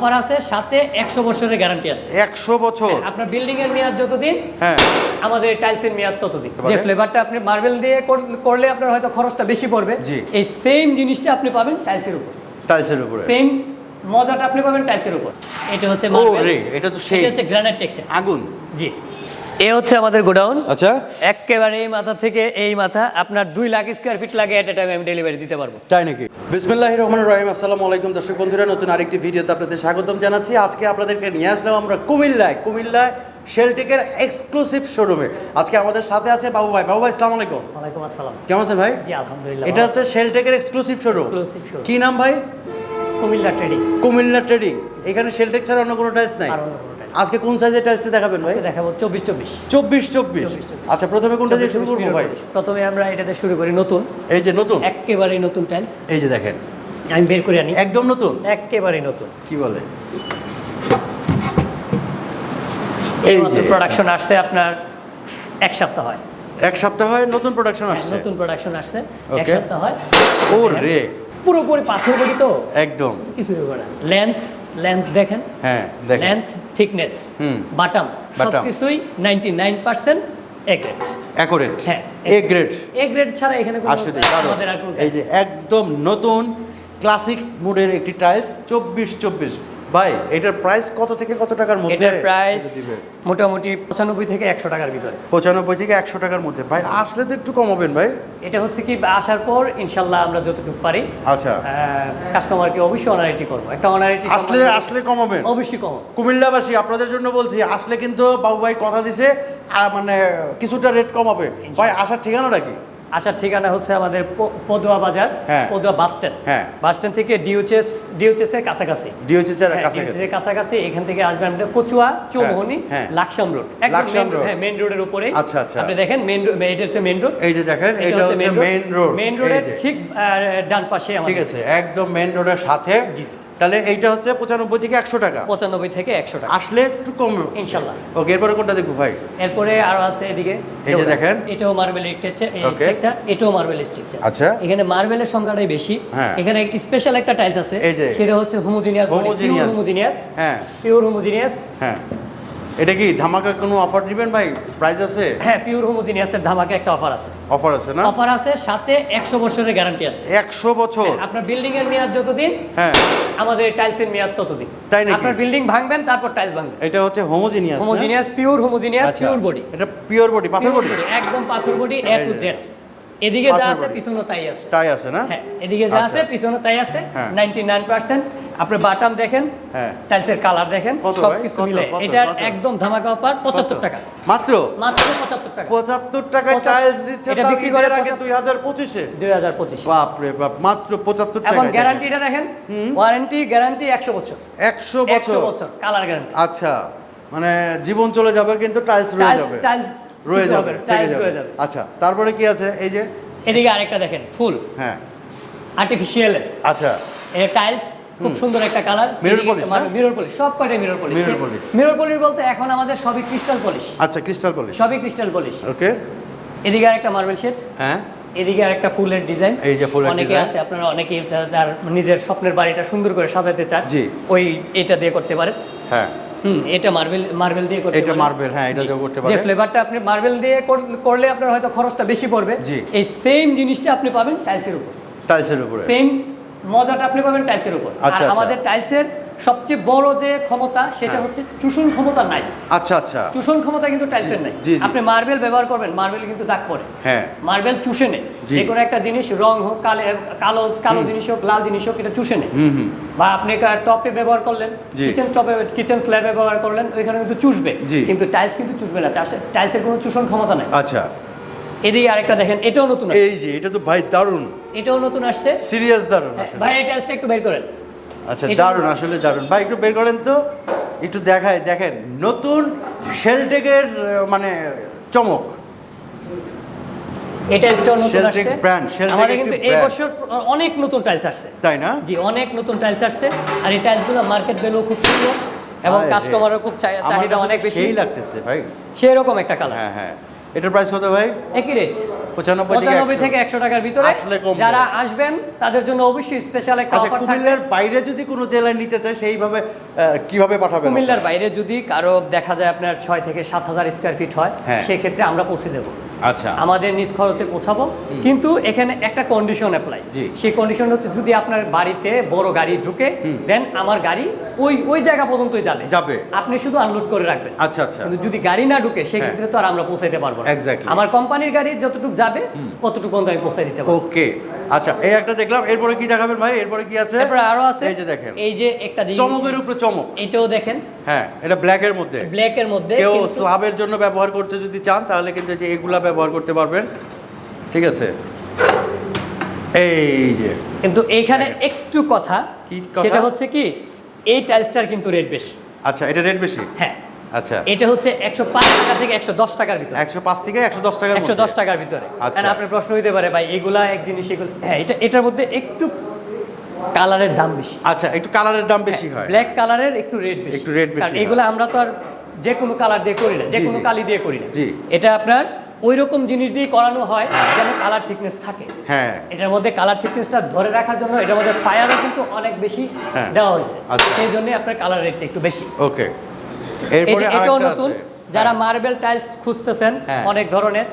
Offer আছে সাথে একশো বছরের গ্যারান্টি আছে। একশো বছর? হ্যাঁ, আপনার বিল্ডিং এর মেয়াদ যতদিন হ্যাঁ। আমাদের টাইলসের মেয়াদ ততদিন। যে ফ্লেভারটা আপনি মার্বেল দিয়ে করলে আপনার হয়তো খরচটা বেশি পড়বে। এই সেম জিনিসটা আপনি পাবেন টাইলসের উপর। টাইলসের উপর? সেম মজাটা আপনি পাবেন টাইলসের উপর। এটা হচ্ছে মার্বেল এটা তো সেই এটা হচ্ছে গ্রানাইট টেক্সচার আগুন? জি। এ হচ্ছে আমাদের গোডাউন। আচ্ছা। একেবারে এই মাথা থেকে এই মাথা আপনার দুই লাখ স্কোয়ার ফিট লাগে এট এ টাইম আমি ডেলিভারি দিতে পারব। তাই নাকি? বিসমিল্লাহ রহমান রহিম আসসালামু আলাইকুম দর্শক বন্ধুরা নতুন আরেকটি ভিডিওতে আপনাদের স্বাগতম জানাচ্ছি। আজকে আপনাদেরকে নিয়ে আসলাম আমরা কুমিল্লায় কুমিল্লায় শেলটেকের এক্সক্লুসিভ শোরুমে আজকে আমাদের সাথে আছে বাবু ভাই। বাবু ভাই আসসালামু আলাইকুম। ওয়ালাইকুম আসসালাম। কেমন আছেন ভাই? জি আলহামদুলিল্লাহ এটা হচ্ছে শেলটেকের এক্সক্লুসিভ শোরুম কি নাম ভাই? কুমিল্লা ট্রেডিং কুমিল্লা ট্রেডিং এখানে শেলটেক ছাড়া অন্য কোনো টাইলস নাই? আর অন্য আজকে কোন সাইজের টাইলস দেখাবেন ভাই? দেখাবো চব্বিশ চব্বিশ। চব্বিশ চব্বিশ। আচ্ছা প্রথমে কোনটা দিয়ে শুরু করব ভাই? প্রথমে আমরা এটাতে শুরু করি নতুন। এই যে নতুন? একেবারে নতুন টাইলস এই যে দেখেন। আমি বের করে আনি। একদম নতুন? একেবারে নতুন। কি বলে? এই যে। প্রোডাকশন আসছে আপনার এক সপ্তাহ হয়। এক সপ্তাহ হয় নতুন প্রোডাকশন আসছে? হ্যাঁ, নতুন প্রোডাকশন আসছে। এক সপ্তাহ হয়। ও রে পুরোপুরি পাথর বলি তো। একদম। কিছু হবে না। লেন্থ লেন্থ দেখেন। হ্যাঁ লেন্থ থিকনেস হুম। বাটাম। সবকিছুই ninety nine percent A grade accurate হ্যাঁ এ গ্রেড এ গ্রেড ছাড়া এখানে কোনো আমাদের আর এই যে একদম নতুন ক্লাসিক মুডের একটি টাইলস চব্বিশ চব্বিশ। ভাই এটার প্রাইস কত থেকে কত টাকার মধ্যে এটার প্রাইস? মোটামুটি পঁচানব্বই থেকে একশো টাকার ভিতরে। পঁচানব্বই থেকে একশো টাকার মধ্যে। ভাই আসলে তো একটু কমাবেন ভাই। এটা হচ্ছে কি আসার পর ইনশাল্লাহ আমরা যতটুকু পারি আচ্ছা। কাস্টমারকে অবশ্যই অনারিটি করব। একটা অনারিটি আসলে আসলে কমাবেন অবশ্যই কম কুমিল্লাবাসী আপনাদের জন্য বলছি আসলে কিন্তু বাবু ভাই কথা দিছে মানে কিছুটা রেট কমাবে ভাই আসার ঠিকানাটা কি? আসার ঠিকানা হচ্ছে আমাদের পদুয়া বাজার হ্যাঁ। পদুয়া বাস স্ট্যান্ড হ্যাঁ। বাস স্ট্যান্ড থেকে ডিউচেস ডিউচেস এর কাছাকাছি ডিওসিসের হ্যাঁ, কাছাকাছি এর কাছাকাছি এখান থেকে আসবেন আপনি কচুয়া চৌমোহনী হ্যাঁ। Laksam road Laksam road। হ্যাঁ মেইন রোডের উপরে আচ্ছা, আচ্ছা। আপনি দেখেন মেইন রোড এটা হচ্ছে মেইন রোড এই যে দেখেন এটা হচ্ছে মেইন রোড মেইন রোডের ঠিক ডান পাশে আমাদের ঠিক আছে একদম মেইন রোডের সাথে জি। তাহলে এইটা হচ্ছে পঁচানব্বই থেকে একশো টাকা। পঁচানব্বই থেকে একশো টাকা। আসলে একটু কম ইনশাল্লাহ। ওকে এরপরে কোনটা দেখব ভাই? এরপরে আরও আছে এদিকে। এই যে দেখেন। এটাও মার্বেল. স্ট্রাকচার এটাও মার্বেল স্ট্রাকচার আচ্ছা। এখানে মার্বেলের সংখ্যাটাই বেশি। হ্যাঁ। এখানে স্পেশাল একটা টাইলস আছে। এই যে। সেটা হচ্ছে হোমোজিনিয়াস। হোমোজিনিয়াস হ্যাঁ। পিওর হোমোজিনিয়াস হ্যাঁ। এটা কি ধামাকা কোনো অফার দিবেন ভাই? প্রাইস আছে? হ্যাঁ পিওর হোমোজিনিয়াসের ধামাকে একটা অফার আছে। অফার আছে না? অফার আছে সাথে একশো বছরের গ্যারান্টি আছে। একশো বছর? আপনার বিল্ডিং এর মেয়াদ যতদিন হ্যাঁ। আমাদের টাইলসের মেয়াদ ততদিন। তাই নাকি? আপনার বিল্ডিং ভাঙবেন তারপর টাইলস ভাঙবেন। এটা হচ্ছে homogeneous homogeneous pure homogeneous pure body এটা পিওর বডি পাথর বডি একদম পাথর বডি এ টু জেড এদিকে যা আছে পিছনে তাই আছে। তাই আছে না? হ্যাঁ এদিকে যা আছে আচ্ছা। পিছনে তাই আছে হ্যাঁ। নাইনটি নাইন পার্সেন্ট আপনি বাটাম দেখেন হ্যাঁ। টাইলসের কালার দেখেন মিলে। কত? একদম ধামাকা অফার পঁচাত্তর টাকা। মাত্র? মাত্র পঁচাত্তর টাকা। পঁচাত্তর টাকায় টাইলস দিচ্ছে এটা বিক্রি আগে পঁচাত্তর- দুই হাজার পঁচিশে। দুই হাজার পঁচিশ। বাপ রে বাপ মাত্র পঁচাত্তর এবং টাকা গ্যারান্টিটা দেখেন ওয়ারেন্টি গ্যারান্টি একশো বছর। একশো একশো বছর বছর কালার গ্যারান্টি আচ্ছা মানে জীবন চলে যাবে কিন্তু টাইলস রয়ে যাবে। টাইলস রয়ে যাবে থেকে টাইলস যাবে। রয়ে যাবে। আচ্ছা তারপরে কি আছে? এই যে? এদিকে আরেকটা দেখেন ফুল। হ্যাঁ। আর্টিফিশিয়াল আচ্ছা। এটা টাইলস খুব সুন্দর একটা কালার polish, না? মিরর পলিশ সব কয়টা mirror polish Mirror polish। Mirror polish বলতে এখন আমাদের সবই ক্রিস্টাল পলিশ আচ্ছা ক্রিস্টাল পলিশ সবই ক্রিস্টাল পলিশ ওকে। এদিকে আরেকটা মার্বেল শেড হ্যাঁ। এদিকে আরেকটা ফুলের ডিজাইন এই যে ফুলের অনেকে আছে আপনারা অনেকে তার- নিজের স্বপ্নের বাড়িটা সুন্দর করে সাজাতে চান। জি। ওই এটা দিয়ে করতে পারেন। হ্যাঁ। এটা মার্বেল মার্বেল দিয়ে করতে এটা মার্বেল হ্যাঁ, এটা করতে যে ফ্লেভারটা আপনি মার্বেল দিয়ে করলে আপনার হয়তো খরচটা বেশি পড়বে। এই সেম জিনিসটা আপনি পাবেন টাইলসের উপর। টাইলসের উপরে। সেম মজাটা আপনি পাবেন টাইলসের উপর। আর আচ্ছা, আচ্ছা। আমাদের টাইলসের সবচেয়ে বড় যে ক্ষমতা সেটা হ্যাঁ। হচ্ছে চুষণ ক্ষমতা নাই। আচ্ছা আচ্ছা। চুষণ ক্ষমতা কিন্তু টাইলসের নাই। আপনি মার্বেল ব্যবহার করবেন মার্বেল কিন্তু দাগ পড়ে। হ্যাঁ। মার্বেল চুষে নেয়। যে কোনো একটা জিনিস রং হোক কালে কালো কালো জিনিস হোক লাল জিনিস হোক এটা চুষে নেয়। হুম হুম। বা আপনি টপে ব্যবহার করলেন কিচেন টপে কিচেন স্ল্যাবে ব্যবহার করলেন ওইখানে কিন্তু চুষবে। কিন্তু টাইলস কিন্তু চুষবে না। টাইলসের কোনো চুষণ ক্ষমতা নাই। আচ্ছা। এদিকে আরেকটা দেখেন এটাও নতুন এই যে এটা তো ভাই দারুণ। এটাও নতুন আসছে। সিরিয়াস দারুণ হ্যাঁ। ভাই টাইলসটা একটু বের করেন। আচ্ছা এটা- দারুণ আসলে দারুণ। ভাই একটু বের করেন তো। একটু দেখায় দেখেন নতুন শেলটেকের মানে চমক। টাইলসটাও নতুন আসছে। brand, আমাদের কিন্তু এই বছর অনেক নতুন টাইলস আসছে। তাই না? জি অনেক নতুন টাইলস আসছে। আর এই টাইলসগুলো মার্কেট ভ্যালু খুব সুন্দর এবং কাস্টমারও খুব চাহিদা অনেক বেশি। লাগতেছে ভাই। সেই রকম একটা কালার হ্যাঁ হ্যাঁ। এটার প্রাইস কত ভাই? একই রেট পঁচানব্বই থেকে 100 একশো। টাকার ভিতরে যারা আসবেন তাদের জন্য অবশ্যই স্পেশাল একটা আচ্ছা অফার থাকবে। কুমিল্লার বাইরে যদি কোনো জেলায় নিতে চায় সেইভাবে কীভাবে পাঠাবেন কুমিল্লার বাইরে যদি কারও দেখা যায় আপনার ছয় থেকে সাত হাজার স্কোয়ার ফিট হয় সেক্ষেত্রে সেই ক্ষেত্রে আমরা পৌঁছে দেবো। আচ্ছা। আমাদের নিজ খরচে পৌঁছাবো কিন্তু এখানে একটা কন্ডিশন অ্যাপ্লাই সেই কন্ডিশন হচ্ছে যদি আপনার বাড়িতে বড় গাড়ি ঢুকে দেন আমার গাড়ি ওই ওই জায়গা পর্যন্ত যাবে। যাবে। আপনি শুধু আনলোড করে রাখবেন। আচ্ছা আচ্ছা। কিন্তু যদি গাড়ি না ঢুকে সেক্ষেত্রে তো আর আমরা পৌঁছাইতে পারব না. আমার কোম্পানির গাড়ি যতটুকু যাবে ততটুকু পর্যন্ত আমি পৌঁছাই দিতে পারব। ওকে আচ্ছা এই একটা দেখলাম এরপরে কি দেখাবেন ভাই? এরপরে কি আছে? তারপরে আরও আছে। এই যে দেখেন। এই যে একটা চমকের উপরে চমক। এটাও দেখেন। হ্যাঁ এটা ব্ল্যাকের মধ্যে। ব্ল্যাক এর মধ্যে কেউ স্লাবের জন্য ব্যবহার করতে যদি চান তাহলে কিন্তু যে এগুলা ব্যবহার করতে পারবেন। ঠিক আছে? এই যে। কিন্তু এইখানে একটু কথা কি কথা? সেটা হচ্ছে কি এই টাইলসটার কিন্তু রেট বেশি। আচ্ছা এটা রেট বেশি? হ্যাঁ। আচ্ছা। এটা হচ্ছে একশো পাঁচ টাকা থেকে একশো দশ টাকার ভিতরে। একশো পাঁচ থেকে একশো দশ টাকার একশো দশ টাকার ভিতরে। আচ্ছা। আপনার প্রশ্ন হইতে পারে ভাই এগুলা এক জিনিস এগুলো হ্যাঁ এটা এটার মধ্যে একটু কালারের দাম বেশি। আচ্ছা একটু কালারের দাম বেশি হয় ব্ল্যাক কালারের একটু রেট বেশি। একটু rate বেশি এগুলো আমরা তো আর যে কোনো কালার দিয়ে করি না যে কোনো কালি দিয়ে করি না। জি। এটা আপনার ওই রকম জিনিস দিয়ে করানো হয় যেন কালার থিকনেস থাকে। হ্যাঁ। এটার মধ্যে কালার থিকনেসটা ধরে রাখার জন্য এটার মধ্যে ফায়ারও কিন্তু অনেক বেশি হ্যাঁ। দেওয়া হয়েছে। আচ্ছা। সেই জন্য আপনার কালার রেটটা একটু বেশি। ওকে। এটাও নতুন। যারা মার্বেল টাইলস খুঁজতেছেন হ্যাঁ। অনেক ধরনের।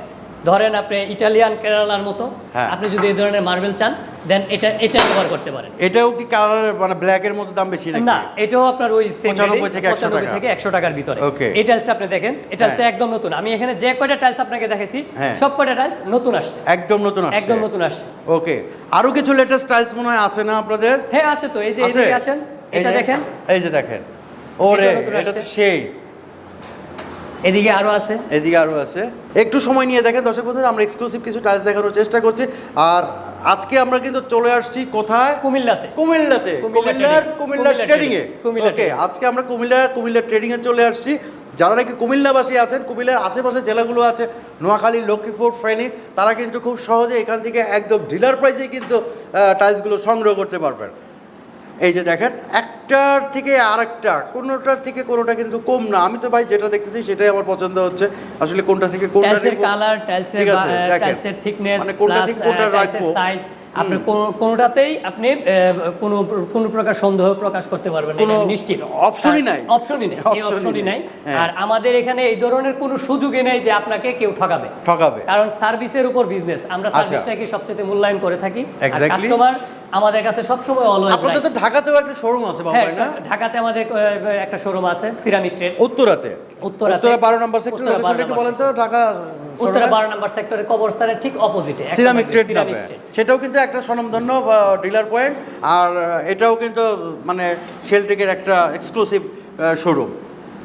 ধরেন আপনি ইটালিয়ান কেরালার মতো। হ্যাঁ। আপনি যদি এই ধরনের মার্বেল চান দেন এটা এটা ব্যবহার করতে পারেন। এটাও কি কালারের মানে ব্ল্যাক এর মতো দাম বেশি না এটাও আপনার ওই same 95 থেকে 100 টাকা। থেকে একশো টাকার ভিতরে. এই টাইলসটা আপনি দেখেন। এটা হ্যাঁ। একদম নতুন। আমি এখানে যে কয়টা টাইলস আপনাকে দেখেছি হ্যাঁ। সব কয়টা টাইলস নতুন আসছে। একদম নতুন আসছে। একদম নতুন আসছে। ওকে আরও কিছু লেটেস্ট টাইলস মনে হয় আছে না আপনাদের? হ্যাঁ আছে তো। এই যে আছে? এদিকে আসেন। এই এটা দেখেন। এই যে দেখেন। ওরে এটা তো সেই। এদিকে আরও আছে। এদিকে আরও আছে। একটু সময় নিয়ে দেখেন দর্শক বন্ধুরা আমরা এক্সক্লুসিভ কিছু টাইলস দেখানোর চেষ্টা করছি। আর আজকে আমরা কিন্তু চলে আসছি কোথায়? কুমিল্লাতে। কুমিল্লাতে। কুমিল্লার কুমিল্লার কুমিল্লা ট্রেডিং এ। ওকে আজকে আমরা কুমিল্লা কুমিল্লা ট্রেডিং এ চলে আসছি। যারা নাকি কুমিল্লাবাসী আছেন কুমিল্লার আশেপাশে জেলাগুলো আছে নোয়াখালী লক্ষ্মীপুর ফেনী তারা কিন্তু খুব সহজে এখান থেকে একদম ডিলার প্রাইসে কিন্তু টাইলসগুলো সংগ্রহ করতে পারবেন। এই যে দেখেন একটার থেকে আরেকটা কোনোটার থেকে কোনোটা কিন্তু কম না। আমি তো ভাই যেটা দেখতেছি সেটাই আমার পছন্দ হচ্ছে। আসলে কোনটা থেকে কোনটা টাইলসের কালার টাইলসের। টাইলসের থিকনেস মানে কোনটা থেকে কোনটা রাখব? সাইজ আপনি কোন- কোনোটাতেই আপনি কোনো কোনো প্রকার সন্দেহ প্রকাশ করতে পারবেন না, এটা নিশ্চিত। option-ই নাই। অপশনই নেই এই অপশনই নাই। হ্যাঁ। আর আমাদের এখানে এই ধরনের কোনো সুযোগই নেই যে আপনাকে কেউ ঠকাবে। ঠকাবে। কারণ সার্ভিসের উপর বিজনেস আমরা আচ্ছা। সার্ভিসটাকে সবচেয়ে মূল্যায়ন করে থাকি। আর কাস্টমার আমাদের কাছে সবসময় অলওয়েজ আপনাদের তো ঢাকাতেও একটা শোরুম আছে বাবা হ্যাঁ না? ঢাকাতে আমাদের একটা শোরুম আছে সিরামিক ট্রেড উত্তরাতে? উত্তরাতে। উত্তরা বারো নম্বর সেক্টর উত্তরা একটু বলেন তো ঢাকা উত্তরা বারো নম্বর সেক্টরে কবরস্থানের ঠিক অপোজিটে সিরামিক ট্রেড নামে। সেটাও কিন্তু একটা স্বনামধন্য ডিলার পয়েন্ট আর এটাও কিন্তু মানে শেলটেকের একটা এক্সক্লুসিভ শোরুম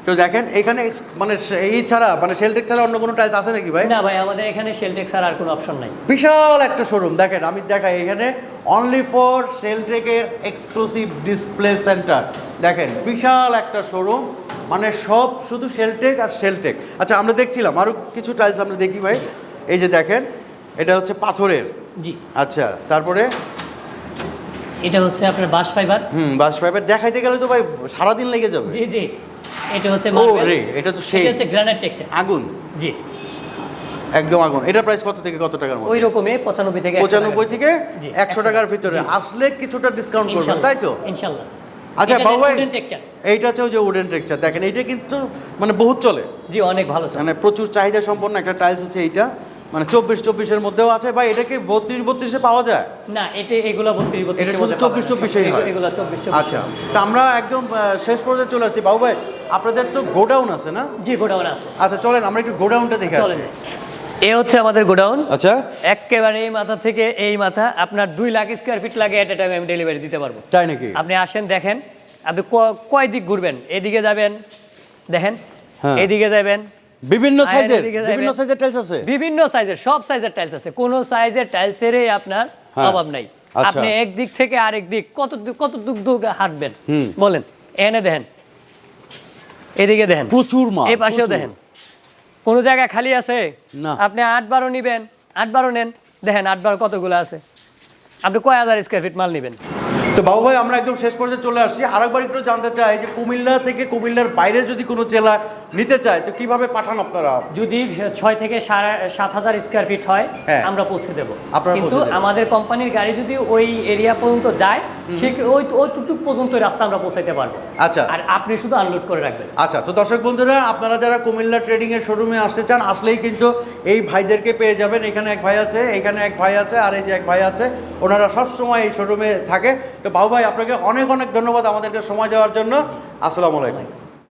তো দেখেন এখানে মানে এই ছাড়া মানে শেলটেক ছাড়া অন্য কোনো টাইলস আছে নাকি ভাই? না ভাই আমাদের এখানে শেলটেক্স আর কোনো অপশন নাই। বিশাল একটা শোরুম দেখেন আমি দেখাই এখানে অনলি ফর সেলটেকের এক্সক্লুসিভ ডিসপ্লে সেন্টার দেখেন বিশাল একটা শোরুম মানে সব শুধু শেলটেক আর সেলটেক আচ্ছা আমরা দেখছিলাম আরও কিছু টাইলস আমরা দেখি ভাই। এই যে দেখেন এটা হচ্ছে পাথরের। জি। আচ্ছা তারপরে? এটা হচ্ছে আপনার বাস ফাইবার হুম বাস পাইপের দেখাইতে গেলে তো ভাই সারাদিন লেগে যাবে। জি জি। এটা হচ্ছে মার্বেল এটা তো সেই। এটা হচ্ছে গ্রানাইট টেক্সচার আগুন। জি। একদম আগুন। এটা প্রাইস কত থেকে কত টাকার ওই মধ্যে? রকমই পঁচানব্বই থেকে 100 পঁচানব্বই টাকা। থেকে 100 টাকার ভিতরে। আসলে কিছুটা ডিসকাউন্ট করবেন তাই তো? ইনশাল্লাহ। আচ্ছা বাবু ভাই এইটা হচ্ছে যে উডেন টেক্সচার দেখেন এইটা কিন্তু মানে বহুত চলে। জি অনেক ভালো চলে। মানে প্রচুর চাহিদা সম্পন্ন একটা টাইলস হচ্ছে এইটা। মানে চব্বিশ চব্বিশের মধ্যেও আছে। ভাই এটা কি বত্রিশ বত্রিশে পাওয়া যায়? না এটা এগুলো বত্রিশ বত্রিশ এটা শুধু 24 24 এই হয়। এগুলো চব্বিশ চব্বিশ। আচ্ছা তা আমরা একদম শেষ পর্যায়ে চলে আসছি। বাবু ভাই আপনাদের তো গোডাউন আছে না? জি গোডাউন আছে। আচ্ছা চলেন আমরা একটু গোডাউনটা দেখে আসি। এ হচ্ছে আমাদের গোডাউন। আচ্ছা। একেবারে এই মাথা থেকে এই মাথা। আপনার দুই লাখ স্কোয়ার ফিট লাগে এট টাইম আমি ডেলিভারি দিতে পারব। তাই নাকি? আপনি আসেন দেখেন। আপনি কয় দিক ঘুরবেন? এদিকে যাবেন দেখেন। হ্যাঁ। এদিকে যাবেন। বিভিন্ন সাইজের বিভিন্ন সাইজের টাইলস আছে? বিভিন্ন সাইজের সব সাইজের টাইলস আছে। কোন সাইজের টাইলসেরই আপনার হ্যাঁ। অভাব নাই। আচ্ছা। আপনি এক দিক থেকে আরেক দিক কত কত দূর দূর হাঁটবেন? বলেন। এনে দেখেন। এদিকে দেখেন। প্রচুর মাল এই পাশেও দেখেন। কোন জায়গা খালি আছে? না। আপনি আট বারো নিবেন আট বারো নেন। দেখেন আট বারো কতগুলো আছে? আপনি কয় হাজার স্কোয়ার ফিট মাল নেবেন? তো বাবু ভাই আমরা একদম শেষ পর্যায়ে চলে আসছি আরেকবার একটু জানতে চাই যে কুমিল্লা থেকে কুমিল্লার বাইরে যদি কোনো জেলা নিতে চায় তো কীভাবে পাঠান আপনারা? যদি ছয় থেকে সাত হাজার স্কোয়ার ফিট হয় হ্যাঁ। আমরা পৌঁছে দেবো। আপনারা কিন্তু আমাদের কোম্পানির গাড়ি যদি ওই এরিয়া পর্যন্ত যায় ওই ওইটুকু পর্যন্ত রাস্তা আমরা পৌঁছাইতে পারব। আচ্ছা। আর আপনি শুধু আনলোড করে রাখবেন। আচ্ছা তো দর্শক বন্ধুরা আপনারা যারা কুমিল্লা ট্রেডিং এর শোরুমে আসতে চান আসলেই কিন্তু এই ভাইদেরকে পেয়ে যাবেন। এখানে এক ভাই আছে এখানে এক ভাই আছে আর এই যে এক ভাই আছে ওনারা সব সময় এই শোরুমে থাকে। তো বাবু ভাই আপনাকে অনেক অনেক ধন্যবাদ আমাদেরকে সময় দেওয়ার জন্য। আসসালামু আলাইকুম।